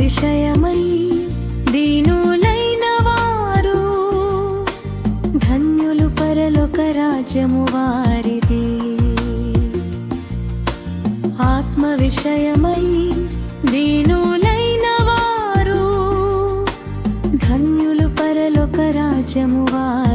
విషయమై దీనులైన వారు ధన్యులు పరలోక రాజ్యము వారిది. ఆత్మ విషయమై దీనులైన వారు ధన్యులు పరలోక రాజ్యము వారి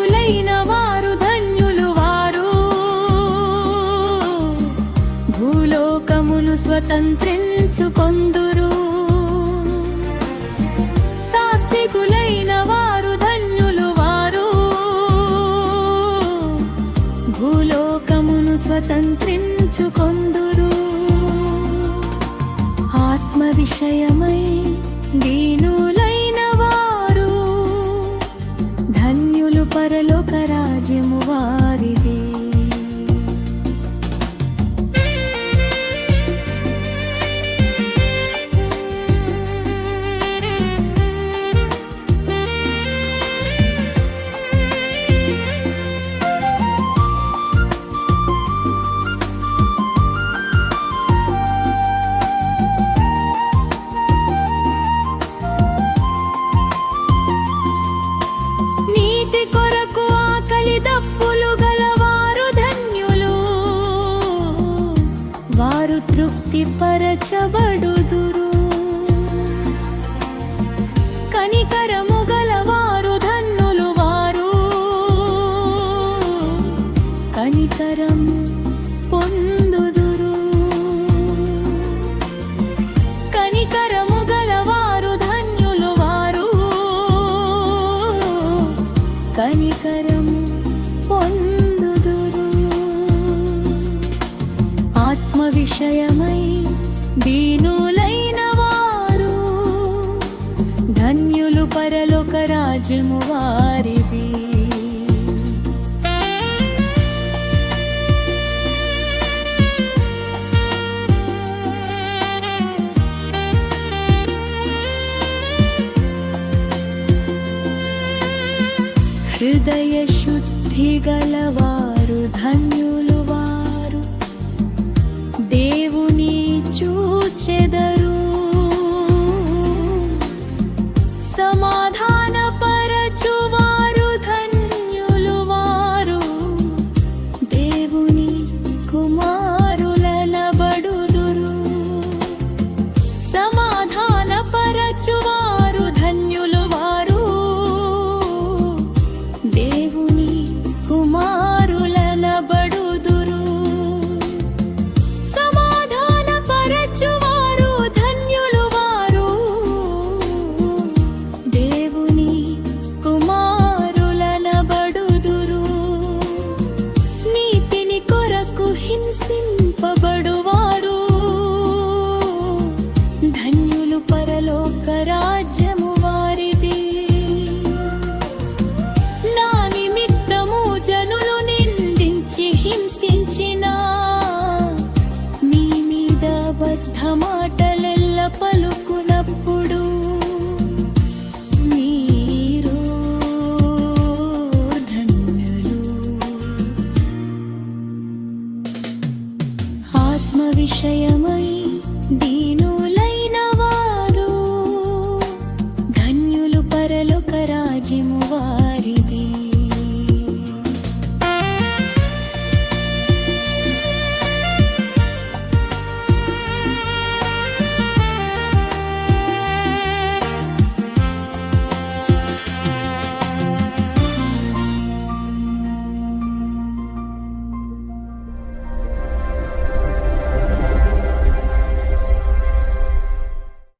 అర్హులైన వారు ధన్యులు వారు. భూలోకమును స్వతంత్రించుకొందురు సాత్వికులైన వారు ధన్యులు వారు. భూలోకమును స్వతంత్రించుకొందురు ఆత్మ విషయమై దీనులు పరలోక రాజ్యము వారిదే. పరచబడుదురు కనికరము గలవారు ధన్నులు వారు. కనికరం పొందుదురు. కనికరము గలవారు ధన్యులు వారు. కనికరం పొందుదురు. ఆత్మ విషయమై పరలోక రాజ్యము వారిది. హృదయ శుద్ధి గలవారు ధన్యులు వారు. దేవుని చూచెదరు అబద్ధ మాటలెల్ల పలుకునప్పుడు మీరు ధన్యులు. ఆత్మ విషయమై